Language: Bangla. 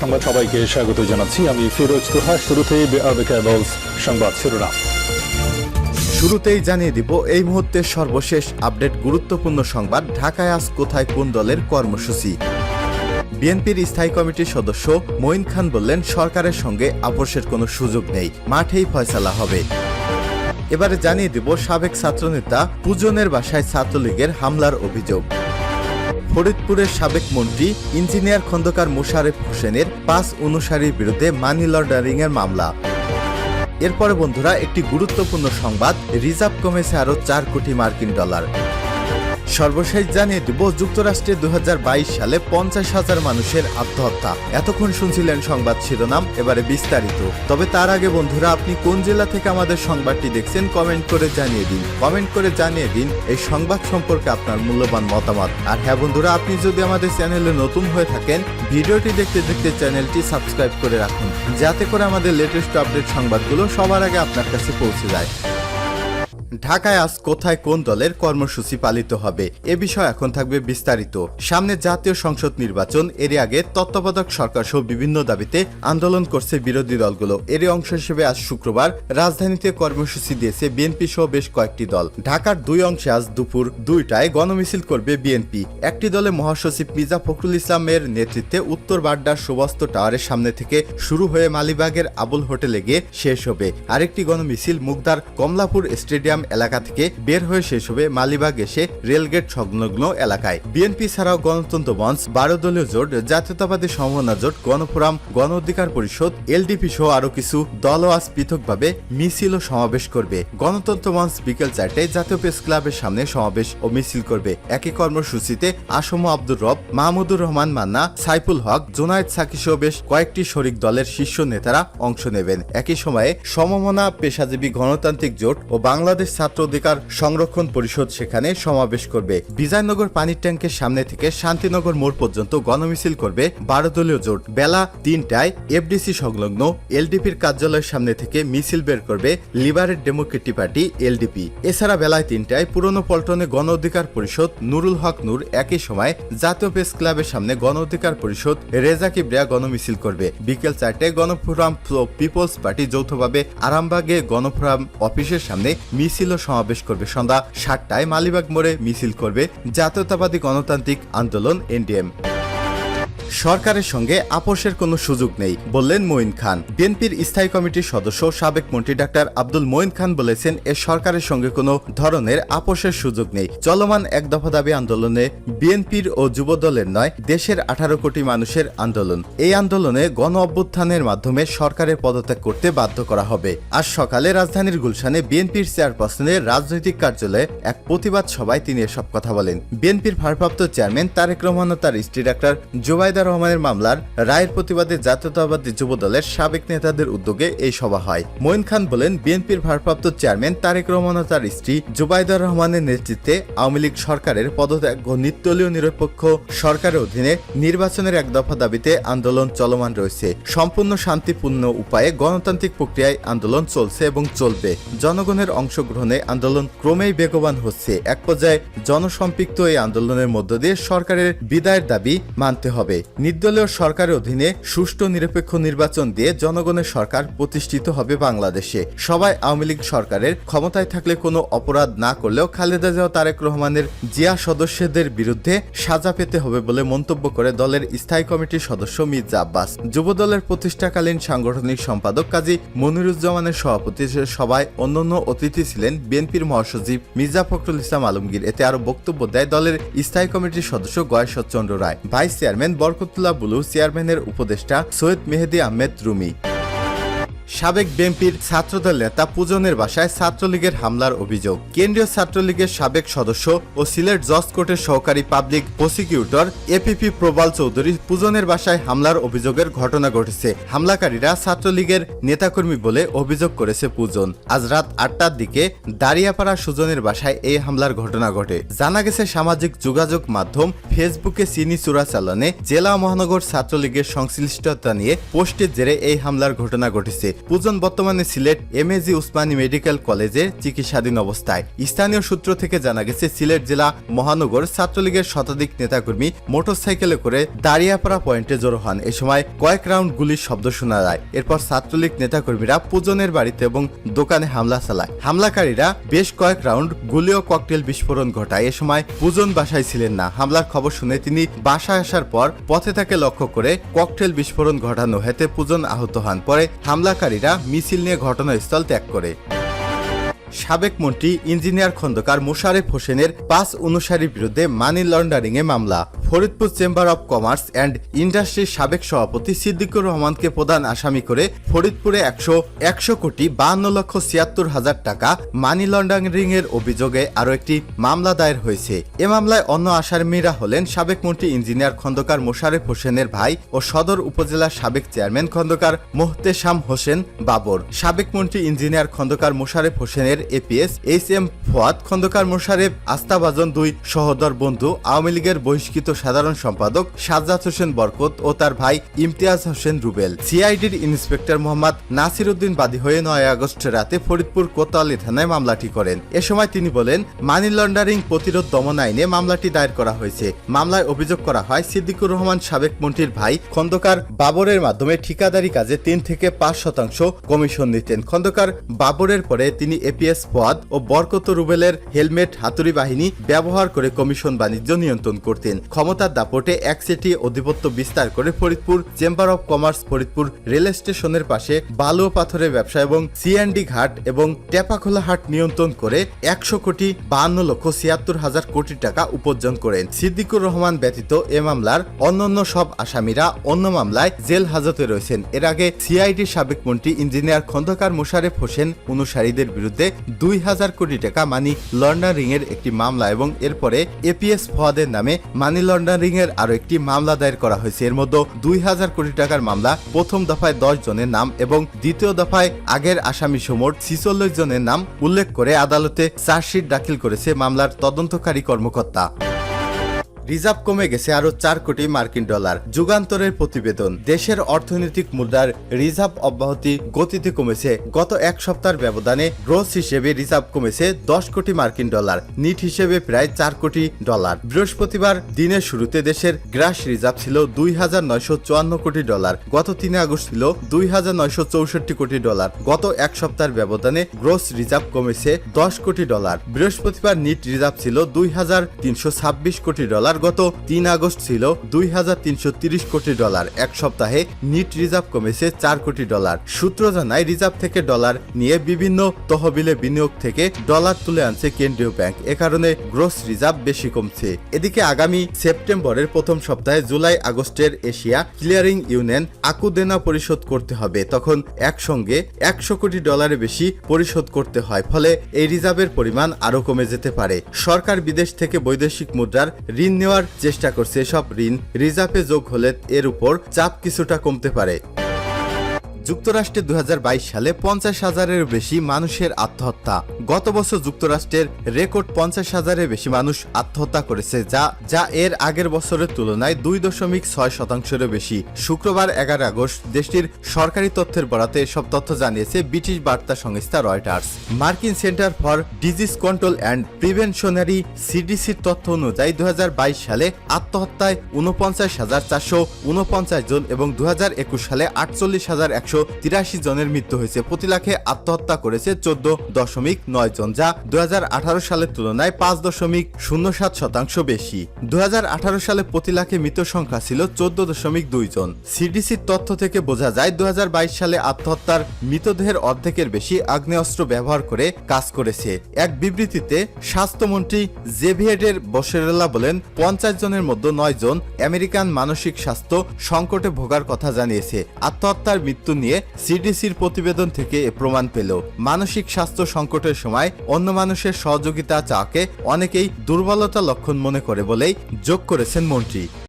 সংবাদ সবাইকে স্বাগত জানাচ্ছি। আমি ফিরোজ তোহা শুরুতেই সংবাদ শিরোনাম। শুরুতেই জানিয়ে দিব, এই মুহূর্তের সর্বশেষ আপডেট গুরুত্বপূর্ণ সংবাদ। ঢাকায় আজ কোথায় কোন দলের কর্মসূচি? বিএনপির স্থায়ী কমিটির সদস্য মঈন খান বললেন, সরকারের সঙ্গে আপোষের কোনো সুযোগ নেই, মাঠেই ফয়সালা হবে। এবারে জানিয়ে দিব, সাবেক ছাত্রনেতা পূজনের বাসায় ছাত্রলীগের হামলার অভিযোগ। ফরিদপুরের সাবেক মন্ত্রী, ইঞ্জিনিয়ার খন্দকার মোশারেফ হোসেনের পাঁচ অনুসারীর বিরুদ্ধে মানি লন্ডারিংয়ের মামলা। এরপরে বন্ধুরা, একটি গুরুত্বপূর্ণ সংবাদ, রিজার্ভ কমেছে আরও চার কোটি মার্কিন ডলার। সর্বশেষ জানিয়ে দিব, যুক্তরাষ্ট্রে দু হাজার বাইশ সালে পঞ্চাশ হাজার মানুষের আত্মহত্যা। এতক্ষণ শুনছিলেন সংবাদ শিরোনাম, এবারে বিস্তারিত। তবে তার আগে বন্ধুরা, আপনি কোন জেলা থেকে আমাদের সংবাদটি দেখছেন, কমেন্ট করে জানিয়ে দিন। কমেন্ট করে জানিয়ে দিন, এই সংবাদ সম্পর্কে আপনার মূল্যবান মতামত। আর হ্যাঁ বন্ধুরা, আপনি যদি আমাদের চ্যানেলে নতুন হয়ে থাকেন, ভিডিওটি দেখতে দেখতে চ্যানেলটি সাবস্ক্রাইব করে রাখুন, যাতে করে আমাদের লেটেস্ট আপডেট সংবাদগুলো সবার আগে আপনার কাছে পৌঁছে যায়। ঢাকায় আজ কোথায় কোন দলের কর্মসূচি পালিত হবে? এ বিষয়ে এখন থাকবে বিস্তারিত। সামনে জাতীয় সংসদ নির্বাচন এর আগে তত্ত্বাবধায়ক সরকার সহ বিভিন্ন দাবিতে আন্দোলন করছে বিরোধী দলগুলো। এরই অংশ হিসেবে আজ শুক্রবার রাজধানীতে কর্মসূচি দিয়েছে বিএনপি সহ বেশ কয়েকটি দল। ঢাকার দুই অংশে আজ দুপুর দুইটায় গণমিছিল করবে বিএনপি। একটি দলে মহাসচিব মির্জা ফখরুল ইসলামের নেতৃত্বে উত্তর বাড্ডার সুবাস্ত টাওয়ারের সামনে থেকে শুরু হয়ে মালিবাগের আবুল হোটেলে গিয়ে শেষ হবে। আরেকটি গণমিছিল মুগদার কমলাপুর স্টেডিয়াম এলাকা থেকে বের হয়ে শেষ হবে মালিবাগ এসে রেলগেট সংলগ্ন এলাকায়। বিএনপি ছাড়াও গণতন্ত্র মঞ্চ, বারো দলীয় জোট, জাতীয়তাবাদী সমমনা জোট, গণফোরাম, গণ অধিকার পরিষদ, এলডিপি সহ আরও কিছু দলও আজ পৃথকভাবে মিছিল ও সমাবেশ করবে। গণতন্ত্র মঞ্চ বিকেল চারটায় জাতীয় প্রেস ক্লাবের সামনে সমাবেশ ও মিছিল করবে। একই কর্মসূচিতে আসম আব্দুর রব, মাহমুদুর রহমান মান্না, সাইফুল হক, জোনায়েদ সাকি সহ বেশ কয়েকটি শরিক দলের শীর্ষ নেতারা অংশ নেবেন। একই সময়ে সমমনা পেশাজীবী গণতান্ত্রিক জোট ও বাংলাদেশ ছাত্র অধিকার সংরক্ষণ পরিষদ সেখানে সমাবেশ করবে। বিজয়নগর পানির ট্যাঙ্কের সামনে থেকে শান্তিনগর মোড় পর্যন্ত গণমিছিল করবে বারো দলীয় জোট। বেলা তিনটায় এফডিসি সংলগ্ন এলডিপির কার্যালয়ের সামনে থেকে মিছিল বের করবে লিবারেট ডেমোক্রেটিক পার্টি এলডিপি। এছাড়া বেলায় তিনটায় পুরনো পল্টনে গণ অধিকার পরিষদ নুরুল হক নূর একই সময় জাতীয় প্রেস ক্লাবের সামনে গণ অধিকার পরিষদ রেজা কিবরিয়া গণমিছিল করবে। বিকেল চারটায় গণফোরাম পিপলস পার্টি যৌথভাবে আরামবাগে গণফোরাম অফিসের সামনে মিছিল ও সমাবেশ করবে। সন্ধ্যা সাতটায় মালিবাগ মোড়ে মিছিল করবে জাতীয়তাবাদী গণতান্ত্রিক আন্দোলন এনডিএম। সরকারের সঙ্গে আপোষের কোনো সুযোগ নেই, বললেন মঈন খান। বিএনপির স্থায়ী কমিটির সদস্য সাবেক মন্ত্রী ডাক্তার আব্দুল মঈন খান বলেছেন, এ সরকারের সঙ্গে কোনো ধরনের আপোষের সুযোগ নেই। চলমান এক দফা দাবি আন্দোলনে বিএনপির ও যুব দলের নয়, দেশের আঠারো কোটি মানুষের আন্দোলন। এই আন্দোলনে গণ অভ্যুত্থানের মাধ্যমে সরকারের পদত্যাগ করতে বাধ্য করা হবে। আজ সকালে রাজধানীর গুলশানে বিএনপির চেয়ারপারসনের রাজনৈতিক কার্যালয়ে এক প্রতিবাদ সভায় তিনি এসব কথা বলেন। বিএনপির ভারপ্রাপ্ত চেয়ারম্যান তারেক রহমান তার স্ত্রী ডাক্তার জুবাইদা রহমানের মামলার রায়ের প্রতিবাদে জাতীয়তাবাদী যুব দলের সাবেক নেতাদের উদ্যোগে এই সভা হয়। মঈন খান বলেন, বিএনপির ভারপ্রাপ্ত চেয়ারম্যান তারেক রহমান ও তার স্ত্রী জুবাইদা রহমানের নেতৃত্বে আওয়ামী লীগ সরকারের পদত্যাগ ও নিত্যলীয় নিরপেক্ষ সরকারের অধীনে নির্বাচনের এক দফা দাবিতে আন্দোলন চলমান রয়েছে। সম্পূর্ণ শান্তিপূর্ণ উপায়ে গণতান্ত্রিক প্রক্রিয়ায় আন্দোলন চলছে এবং চলবে। জনগণের অংশগ্রহণে আন্দোলন ক্রমেই বেগবান হচ্ছে। এক পর্যায়ে জনসম্পৃক্ত এই আন্দোলনের মধ্য দিয়ে সরকারের বিদায়ের দাবি মানতে হবে। নির্দলীয় সরকারের অধীনে সুষ্ঠু নিরপেক্ষ নির্বাচন দিয়ে জনগণের সরকার প্রতিষ্ঠিত হবে বাংলাদেশে। সবাই আওয়ামী লীগ সরকারের ক্ষমতায় থাকলে কোনো অপরাধ না করলেও খালেদা জিয়া তারেক রহমানের জিয়া সদস্যদের বিরুদ্ধে সাজা পেতে হবে বলে মন্তব্য করে দলের স্থায়ী কমিটির সদস্য মির্জা আব্বাস। যুব দলের প্রতিষ্ঠাকালীন সাংগঠনিক সম্পাদক কাজী মনিরুজ্জামানের সভাপতি সভায় অন্যান্য অতিথি ছিলেন বিএনপির মহাসচিব মির্জা ফখরুল ইসলাম আলমগীর। এতে আরও বক্তব্য দেয় দলের স্থায়ী কমিটির সদস্য গয়েশ্বরচন্দ্র রায়। ভাইস চেয়ারম্যান বরকতুল্লাহ বুলু চেয়ারম্যানের উপদেষ্টা সৈয়দ মেহেদি আহমেদ রুমি। সাবেক বিএনপির ছাত্রদল নেতা পূজনের বাসায় ছাত্রলীগের হামলার অভিযোগ। কেন্দ্রীয় ছাত্রলীগের সাবেক সদস্য ও সিলেট জজ কোর্টের সহকারী public prosecutor APP Probal Chowdhury পূজনের বাসায় হামলার অভিযোগের ঘটনা ঘটেছে। হামলাকারীরা ছাত্রলীগের নেতাকর্মী বলে অভিযোগ করেছে পূজন। আজ রাত আটটার দিকে দাঁড়িয়াপাড়া সুজনের বাসায় এই হামলার ঘটনা ঘটে। জানা গেছে, সামাজিক যোগাযোগ মাধ্যম ফেসবুকে চিনি চোরাচালানে জেলা মহানগর ছাত্রলীগের সংশ্লিষ্টতা নিয়ে পোস্টের জেরে এই হামলার ঘটনা ঘটেছে। পূজন বর্তমানে সিলেট এমএজি উসমানী মেডিকেল কলেজে চিকিৎসাধীন অবস্থায়। স্থানীয় সূত্র থেকে জানা গেছে, সিলেট জেলা মহানগর ছাত্রলীগের শতাধিক নেতাকর্মী মোটরসাইকেলে করে দাঁড়িয়াপাড়া পয়েন্টে জড়ো হন। এ সময় কয়েক রাউন্ড গুলির শব্দ শোনা যায়। এরপর ছাত্রলীগ নেতাকর্মীরা পূজনের বাড়িতে এবং দোকানে হামলা চালায়। হামলাকারীরা বেশ কয়েক রাউন্ড গুলি ও ককটেল বিস্ফোরণ ঘটায়। এ সময় পূজন বাসায় ছিলেন না। হামলার খবর শুনে তিনি বাসায় আসার পর পথে তাকে লক্ষ্য করে ককটেল বিস্ফোরণ ঘটানো হেতে পূজন আহত হন। পরে হামলাকারীরা মিছিল নিয়ে ঘটনাস্থল ত্যাগ করে। সাবেক মন্ত্রী, ইঞ্জিনিয়ার খন্দকার মোশারেফ হোসেনের পাঁচ অনুসারীর বিরুদ্ধে মানি লন্ডারিং এ মামলা। Faridpur chamber of commerce and ইন্ডাস্ট্রির সাবেক সভাপতি সিদ্দিকুর রহমানকে প্রধান আসামি করে ফরিদপুরে একশো একশো কোটি বাহান্ন লক্ষ ছিয়াত্তর হাজার টাকা মানি লন্ডারিং এর অভিযোগে আরও একটি মামলা দায়ের হয়েছে। এ মামলায় অন্য আসামিরা হলেন সাবেক মন্ত্রী, ইঞ্জিনিয়ার খন্দকার মোশারেফ হোসেনের ভাই ও সদর উপজেলার সাবেক চেয়ারম্যান খন্দকার মোহতেশাম হোসেন বাবর। সাবেক মন্ত্রী, ইঞ্জিনিয়ার খন্দকার মোশারেফ হোসেনের APS H M Fuad, Khandaker Mosharraf আস্থাভাজন দুই, সহদর বন্ধু, আওয়ামী লীগের বহিষ্কৃত সাধারণ সম্পাদক সাজ্জাদ হোসেন বরকত ও তার ভাই ইমতিয়াজ হোসেন রুবেল। সিআইডির ইন্সপেক্টর মোহাম্মদ নাসির উদ্দিন বাদী হয়ে নয় আগস্ট রাতে ফরিদপুর কোতোয়ালি থানায় মামলাটি করেন। এ সময় তিনি বলেন, মানি লন্ডারিং প্রতিরোধ দমন আইনে মামলাটি দায়ের করা হয়েছে। মামলায় অভিযোগ করা হয়, সিদ্দিকুর রহমান সাবেক মন্ত্রীর ভাই খন্দকার বাবরের মাধ্যমে ঠিকাদারি কাজে তিন থেকে পাঁচ শতাংশ কমিশন নিতেন। খন্দকার বাবরের পরে তিনি এপিএস পদ ও বরকত রুবেলের হেলমেট হাতুড়ি বাহিনী ব্যবহার করে কমিশন বাণিজ্য নিয়ন্ত্রণ করতেন। ক্ষমতার দাপটে একসেটি আধিপত্য বিস্তার করে Faridpur chamber of commerce Faridpur rail স্টেশনের পাশে বালু পাথরের ব্যবসা এবং সিএনডি ঘাট এবং টেপাখোলা হাট নিয়ন্ত্রণ করে একশো কোটি বাহান্ন লক্ষ ছিয়াত্তর হাজার কোটি টাকা উপার্জন করেন। সিদ্দিকুর রহমান ব্যতীত এ মামলার অন্যান্য সব আসামিরা অন্য মামলায় জেল হাজতে রয়েছেন। এর আগে সিআইডির সাবেক মন্ত্রী ইঞ্জিনিয়ার খন্দকার মোশারেফ হোসেন অনুসারীদের বিরুদ্ধে দুই হাজার কোটি টাকা মানি লন্ডারিং এর একটি মামলা এবং এরপরে এপিএস ফোয়াদের নামে মানি লন্ডারিং এর আরও একটি মামলা দায়ের করা হয়েছে। এর মধ্যে দুই হাজার কোটি টাকার মামলা প্রথম দফায় দশ জনের নাম এবং দ্বিতীয় দফায় আগের আসামি সমোট ছিচল্লিশ জনের নাম উল্লেখ করে আদালতে চার্জশিট দাখিল করেছে মামলার তদন্তকারী কর্মকর্তা। রিজার্ভ কমে গেছে আরও চার কোটি মার্কিন ডলার। যুগান্তরের প্রতিবেদন, দেশের অর্থনৈতিক মুদ্রার রিজার্ভ অব্যাহতি গতিতে কমেছে। গত এক সপ্তাহের ব্যবধানে গ্রোস হিসেবে রিজার্ভ কমেছে দশ কোটি মার্কিন ডলার, নিট হিসেবে প্রায় চার কোটি ডলার। বৃহস্পতিবার দিনের শুরুতে দেশের গ্রাস রিজার্ভ ছিল দুই হাজার নয়শো চুয়ান্ন কোটি ডলার, গত তিন আগস্ট ছিল দুই হাজার নয়শো চৌষট্টি কোটি ডলার। গত এক সপ্তাহের ব্যবধানে গ্রোস রিজার্ভ কমেছে দশ কোটি ডলার। বৃহস্পতিবার নিট রিজার্ভ ছিল দুই হাজার তিনশো ছাব্বিশ কোটি ডলার গত তিন আগস্ট ছিল দুই কোটি ডলার। এক সপ্তাহে নিট রিজার্ভ কমেছে চার কোটি ডলার। সূত্র জানায়, রিজার্ভ থেকে ডলার নিয়ে বিভিন্ন তহবিলে বিনিয়োগ থেকে ডলার তুলে আনছে কেন্দ্রীয় ব্যাংক। এ কারণে গ্রোস রিজার্ভ বেশি কমছে। এদিকে আগামী সেপ্টেম্বরের প্রথম সপ্তাহে জুলাই আগস্টের এশিয়া ক্লিয়ারিং ইউনিয়ন আকুদেনা পরিশোধ করতে হবে। তখন একসঙ্গে একশো কোটি ডলারের বেশি পরিশোধ করতে হয়। ফলে এই রিজার্ভের পরিমাণ আরও কমে যেতে পারে। সরকার বিদেশ থেকে বৈদেশিক মুদ্রার ঋণ নেওয়ার চেষ্টা করছে এসব ঋণ। রিজার্ভে যোগ হলে এর উপর চাপ কিছুটা কমতে পারে। যুক্তরাষ্ট্রে দু হাজার বাইশ সালে পঞ্চাশ হাজারের বেশি মানুষের আত্মহত্যা। গত বছর যুক্তরাষ্ট্রের রেকর্ড পঞ্চাশ হাজারের বেশি মানুষ আত্মহত্যা করেছে, যা যা এর আগের বছরের তুলনায় দুই দশমিক ছয় শতাংশেরও বেশি। শুক্রবার এগারো আগস্ট দেশটির সরকারি তথ্যের বরাতে এসব তথ্য জানিয়েছে ব্রিটিশ বার্তা সংস্থা রয়টার্স। মার্কিন centre for disease control and প্রিভেনশনারি সিডিসির তথ্য অনুযায়ী দুই হাজার বাইশ সালে আত্মহত্যায় উনপঞ্চাশ হাজার চারশো উনপঞ্চাশ জন এবং দু হাজার একুশ সালে আটচল্লিশ হাজার একশো তিরাশি জনের মৃত্যু হয়েছে। প্রতি লাখে আত্মহত্যা করেছে চোদ্দ দশমিক নয় জন, যা দু সালের তুলনায় পাঁচ দশমিক শূন্য সাত শতাংশ বেশি। দু সালে প্রতি লাখে মৃত সংখ্যা ছিল চোদ্দ দশমিক দুই জন। সিডিসির তথ্য থেকে বোঝা যায় দু সালে আত্মহত্যার মৃতদেহের অর্ধেকের বেশি আগ্নেয়াস্ত্র ব্যবহার করে কাজ করেছে। এক বিবৃতিতে, স্বাস্থ্যমন্ত্রী জেভিয়েডের বসেরেলা বলেন, পঞ্চাশ জনের মধ্যে নয় জন আমেরিকান মানসিক স্বাস্থ্য সংকটে ভোগার কথা জানিয়েছে। আত্মহত্যার মৃত্যু নিয়ে সিডিসির প্রতিবেদন থেকে প্রমাণ পেল। মানসিক স্বাস্থ্য সংকটের সময় অন্য মানুষের সহযোগিতা চাকে অনেকেই দুর্বলতা লক্ষণ মনে করে বলেই যোগ করেছেন মন্ত্রী।